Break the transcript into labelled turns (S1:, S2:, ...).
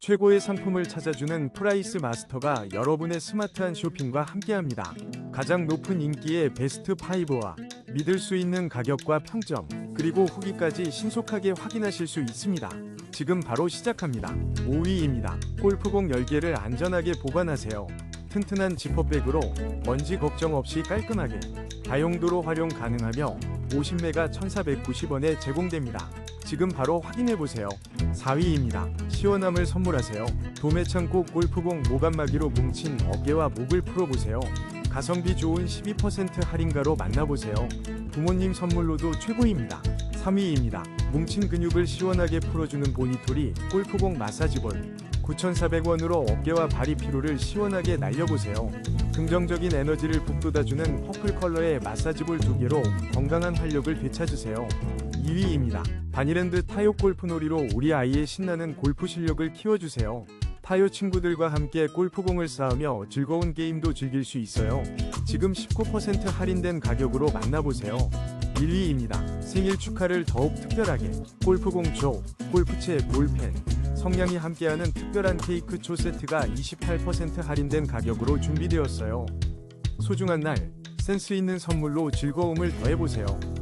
S1: 최고의 상품을 찾아주는 프라이스 마스터가 여러분의 스마트한 쇼핑과 함께합니다. 가장 높은 인기의 베스트 5와 믿을 수 있는 가격과 평점, 그리고 후기까지 신속하게 확인하실 수 있습니다. 지금 바로 시작합니다. 5위입니다. 골프공 10개를 안전하게 보관하세요. 튼튼한 지퍼백으로 먼지 걱정 없이 깔끔하게 다용도로 활용 가능하며 50매가 1,490원에 제공됩니다. 지금 바로 확인해보세요. 4위입니다. 시원함을 선물하세요. 도매창고 골프공 모감마기로 뭉친 어깨와 목을 풀어보세요. 가성비 좋은 12% 할인가로 만나보세요. 부모님 선물로도 최고입니다. 3위입니다. 뭉친 근육을 시원하게 풀어주는 보니토리 골프공 마사지볼 9,400원으로 어깨와 발이 피로를 시원하게 날려보세요. 긍정적인 에너지를 북돋아주는 퍼플 컬러의 마사지볼 두 개로 건강한 활력을 되찾으세요. 2위입니다. 바니랜드 타요 골프놀이로 우리 아이의 신나는 골프 실력을 키워주세요. 타요 친구들과 함께 골프공을 쌓으며 즐거운 게임도 즐길 수 있어요. 지금 19% 할인된 가격으로 만나보세요. 1위입니다. 생일 축하를 더욱 특별하게 골프공 조, 골프채, 볼펜, 성냥이 함께하는 특별한 케이크 초 세트가 28% 할인된 가격으로 준비되었어요. 소중한 날, 센스 있는 선물로 즐거움을 더해보세요.